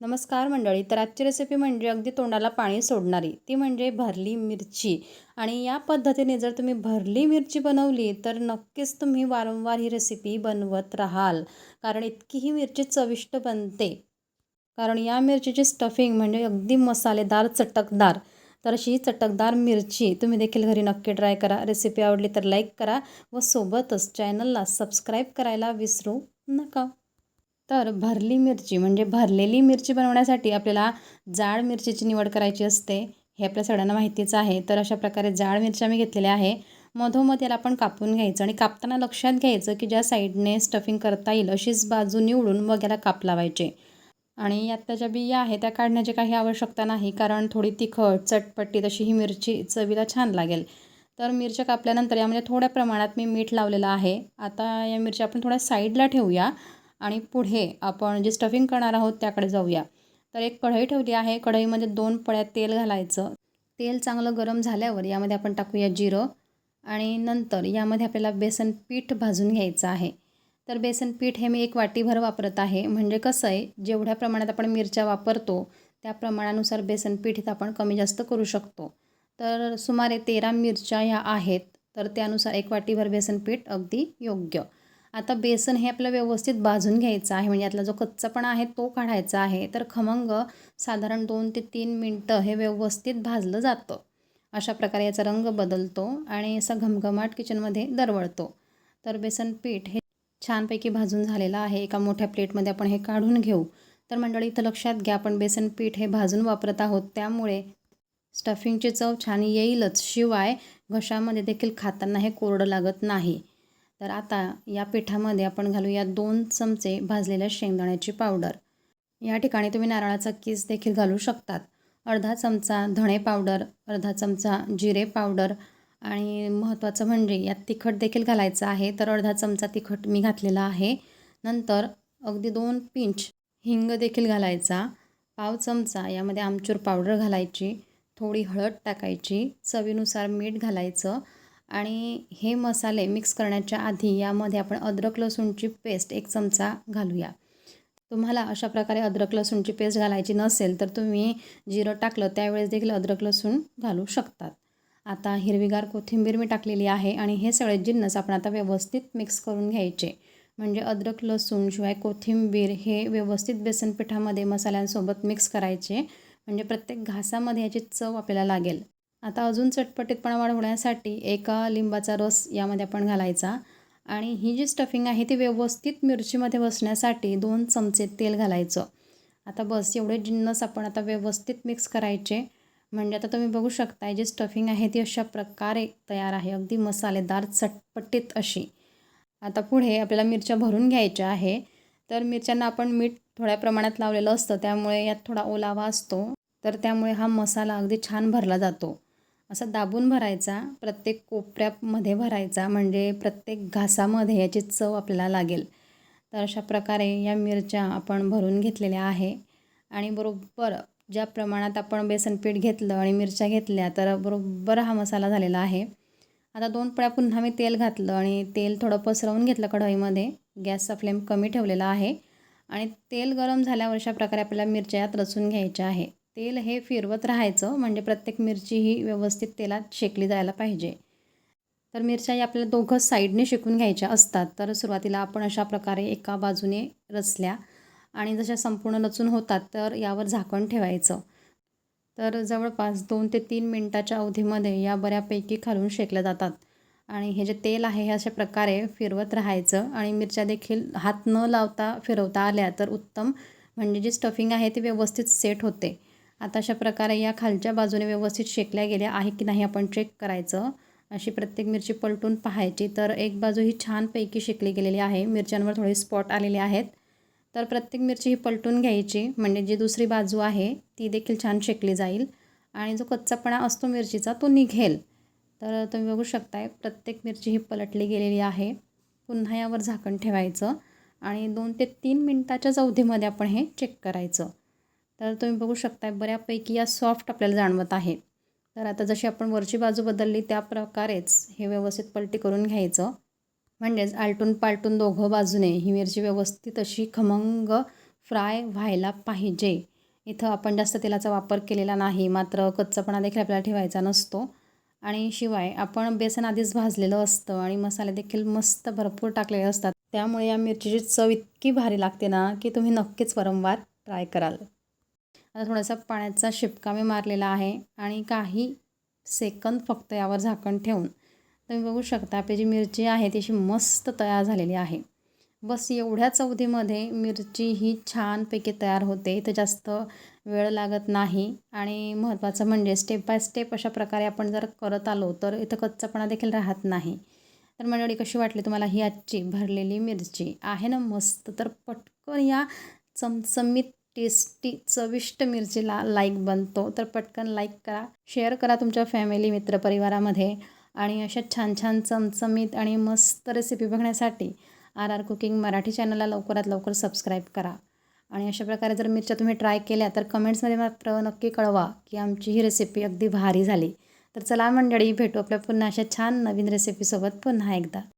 नमस्कार मंडळी तर आजची रेसिपी म्हणजे अगदी तोंडाला पाणी सोडणारी. ती म्हणजे भरली मिरची. आणि या पद्धतीने जर तुम्ही भरली मिरची बनवली तर नक्कीच तुम्ही वारंवार ही रेसिपी बनवत राहाल. कारण इतकी ही मिरची चविष्ट बनते. कारण या मिरचीची स्टफिंग म्हणजे अगदी मसालेदार चटकदार. तर अशी चटकदार मिरची तुम्ही देखील घरी नक्की ट्राय करा. रेसिपी आवडली तर लाईक करा व सोबतच चॅनलला सबस्क्राईब करायला विसरू नका. तर भरली मिरची म्हणजे भरलेली मिरची बनवण्यासाठी आपल्याला जाड मिरचीची निवड करायची असते. हे आपल्या सगळ्यांना माहितीच आहे. तर अशा प्रकारे जाड मिरच्या मी घेतलेल्या आहे. मधोमध याला आपण कापून घ्यायचं आणि कापताना लक्षात घ्यायचं की ज्या साईडने स्टफिंग करता येईल अशीच बाजू निवडून मग याला काप लावायचे. आणि यात त्याच्या बिया आहे त्या काढण्याची काही आवश्यकता नाही कारण थोडी तिखट चटपटीत अशी ही मिरची चवीला छान लागेल. तर मिरच्या कापल्यानंतर यामध्ये थोड्या प्रमाणात मी मीठ लावलेलं आहे. आता या मिरच्या आपण थोड्या साईडला ठेवूया. आणि पुढे आपण जे स्टफिंग करणार आहोत त्याकडे जाऊया. तर एक कढई ठेवली आहे. कढईमध्ये दोन पळ्या तेल घालायचं. तेल चांगलं गरम झाल्यावर यामध्ये आपण टाकूया जिरं आणि नंतर यामध्ये आपल्याला बेसन पीठ भाजून घ्यायचं आहे. तर बेसन पीठ हे मी एक वाटीभर वापरत आहे. म्हणजे कसं आहे जेवढ्या प्रमाणात आपण मिरच्या वापरतो त्या प्रमाणानुसार बेसन पीठ इथं आपण कमी जास्त करू शकतो. तर सुमारे तेरा मिरच्या ह्या आहेत. तर त्यानुसार एक वाटीभर बेसन पीठ अगदी योग्य. आता बेसन हे आपलं व्यवस्थित भाजून घ्यायचं आहे. म्हणजे यातला जो कच्चापणा आहे तो काढायचा आहे. तर खमंग साधारण दोन ते तीन मिनटं हे व्यवस्थित भाजलं जातं. अशा प्रकारे याचा रंग बदलतो आणि असा घमघमाट किचनमध्ये दरवळतो. तर बेसन पीठ हे छानपैकी भाजून झालेलं आहे. एका मोठ्या प्लेटमध्ये आपण हे काढून घेऊ. तर मंडळी इथं लक्षात घ्या आपण बेसन पीठ हे भाजून वापरत आहोत. त्यामुळे स्टफिंगची चव छान येईलच. शिवाय घशामध्ये देखील खाताना हे कोरडं लागत नाही. तर आता या पिठामध्ये आपण घालूया दोन चमचे भाजलेल्या शेंगदाण्याची पावडर. या ठिकाणी तुम्ही नारळाचा किस देखील घालू शकतात. अर्धा चमचा धणे पावडर अर्धा चमचा जिरे पावडर आणि महत्त्वाचं म्हणजे यात तिखट देखील घालायचं आहे तर अर्धा चमचा तिखट मी घातलेला आहे. नंतर अगदी दोन पिंच हिंग देखील घालायचा. पाव चमचा यामध्ये आमचूर पावडर घालायची. थोडी हळद टाकायची. चवीनुसार मीठ घालायचं. आणि हे मसाले मिक्स करण्याच्या आधी यामध्ये आपण अद्रक लसूणची पेस्ट एक चमचा घालूया. तुम्हाला अशा प्रकारे अद्रक लसूणची पेस्ट घालायची नसेल तर तुम्ही जिरं टाकलं त्यावेळेस देखील अद्रक लसूण घालू शकतात. आता हिरवीगार कोथिंबीर मी टाकलेली आहे आणि हे सगळे जिन्नस आपण आता व्यवस्थित मिक्स करून घ्यायचे. म्हणजे अद्रक लसूण शिवाय कोथिंबीर हे व्यवस्थित बेसन पिठामध्ये मसाल्यांसोबत मिक्स करायचे. म्हणजे प्रत्येक घासामध्ये याची चव आपल्याला लागेल. आता अजून चटपटीतपणा वाढवण्यासाठी एका लिंबाचा रस यामध्ये आपण घालायचा. आणि ही जी स्टफिंग आहे ती व्यवस्थित मिरचीमध्ये बसण्यासाठी दोन चमचे तेल घालायचं. आता बस एवढे जिन्नस आपण आता व्यवस्थित मिक्स करायचे. म्हणजे आता तुम्ही बघू शकताय जी स्टफिंग आहे ती अशा प्रकारे तयार आहे. अगदी मसालेदार चटपटीत अशी. आता पुढे आपल्याला मिरच्या भरून घ्यायच्या आहे. तर मिरच्यांना आपण मीठ थोड्या प्रमाणात लावलेलं असतं त्यामुळे यात थोडा ओलावा असतो. तर त्यामुळे हा मसाला अगदी छान भरला जातो. असा दाबून भरायचा प्रत्येक कोपऱ्यामध्ये भरायचा म्हणजे प्रत्येक घासामध्ये याची चव आपल्याला लागेल. तर अशा प्रकारे या मिरच्या आपण भरून घेतलेल्या आहे. आणि बरोबर ज्या प्रमाणात आपण बेसन पीठ घेतलं आणि मिरच्या घेतल्या तर बरोबर हा मसाला झालेला आहे. आता दोन पळ्या पुन्हा मी तेल घातलं आणि तेल थोडं पसरवून घेतलं कढईमध्ये. गॅसचा फ्लेम कमी ठेवलेला आहे. आणि तेल गरम झाल्यावर अशा प्रकारे आपल्याला मिरच्या यात रचून घ्यायच्या आहे. तेल हे फिरवत राहायचं म्हणजे प्रत्येक मिरची ही व्यवस्थित तेलात शेकली जायला पाहिजे. तर मिरच्या या आपल्याला दोघं साईडने शेकून घ्यायच्या असतात. तर सुरुवातीला आपण अशा प्रकारे एका बाजूने रचल्या आणि जशा संपूर्ण रचून होतात तर यावर झाकण ठेवायचं. तर जवळपास दोन ते तीन मिनटाच्या अवधीमध्ये या बऱ्यापैकी खालून शेकल्या जातात. आणि हे जे तेल आहे हे अशा प्रकारे फिरवत राहायचं आणि मिरच्या देखील हात न लावता फिरवता आल्या तर उत्तम म्हणजे जी स्टफिंग आहे ती व्यवस्थित सेट होते. आता अशा प्रकारे या खालच्या बाजूने व्यवस्थित शेकल्या गेल्या आहे की नाही आपण चेक करायचं. अशी प्रत्येक मिरची पलटून पाहायची. तर एक बाजू ही छानपैकी शेकली गेलेली आहे. मिरच्यांवर थोडे स्पॉट आलेले आहेत. तर प्रत्येक मिरची ही पलटून घ्यायची. म्हणजे जी दुसरी बाजू आहे ती देखील छान शेकली जाईल. आणि जो कच्चापणा असतो मिरचीचा तो निघेल. तर तुम्ही बघू शकताय प्रत्येक मिरची ही पलटली गेलेली आहे. पुन्हा यावर झाकण ठेवायचं. आणि दोन ते तीन मिनटाच्या अवधीमध्ये आपण हे चेक करायचं. तर तुम्ही बघू शकता बऱ्यापैकी या सॉफ्ट आपल्याला जाणवत आहे. तर आता जशी आपण वरची बाजू बदलली त्या प्रकारेच हे व्यवस्थित पलटी करून घ्यायचं. म्हणजेच आलटून पालटून दोघं बाजूने ही मिरची व्यवस्थित अशी खमंग फ्राय व्हायला पाहिजे. इथं आपण जास्त तेलाचा वापर केलेला नाही मात्र कच्चापणा देखील आपल्याला ठेवायचा नसतो. आणि शिवाय आपण बेसन आधीच भाजलेलं असतं आणि मसाले देखील मस्त भरपूर टाकलेले असतात. त्यामुळे या मिरचीची चव इतकी भारी लागते ना की तुम्ही नक्कीच वारंवार ट्राय कराल. आता थोडासा पाण्याचा शिपका मी मारलेला आहे आणि काही सेकंद फक्त यावर झाकण ठेवून. तुम्ही बघू शकता आपली जी मिरची आहे ती अशी मस्त तयार झालेली आहे. बस एवढ्या चवधीमध्ये मिरची ही छानपैकी तयार होते तर जास्त वेळ लागत नाही. आणि महत्त्वाचं म्हणजे स्टेप बाय स्टेप अशा प्रकारे आपण जर करत आलो तर इथं कच्चापणा देखील राहत नाही. तर मंडळी कशी वाटली तुम्हाला ही आजची भरलेली मिरची? आहे ना मस्त? तर पटकन या चमचमीत टेस्टी चविष्ट मिरचीला लाईक बनतो तर पटकन लाईक करा. शेअर करा तुमच्या फॅमिली मित्रपरिवारामध्ये आणि अशा छान छान चमचमीत आणि मस्त रेसिपी बघण्यासाठी आर आर कुकिंग मराठी चॅनलला लवकरात लवकर सबस्क्राईब करा. आणि अशा प्रकारे जर मिरच्या तुम्ही ट्राय केल्या तर कमेंट्समध्ये मात्र नक्की कळवा की आमची ही रेसिपी अगदी भारी झाली. तर चला मंडळी भेटू आपल्या पुन्हा अशा छान नवीन रेसिपीसोबत पुन्हा एकदा.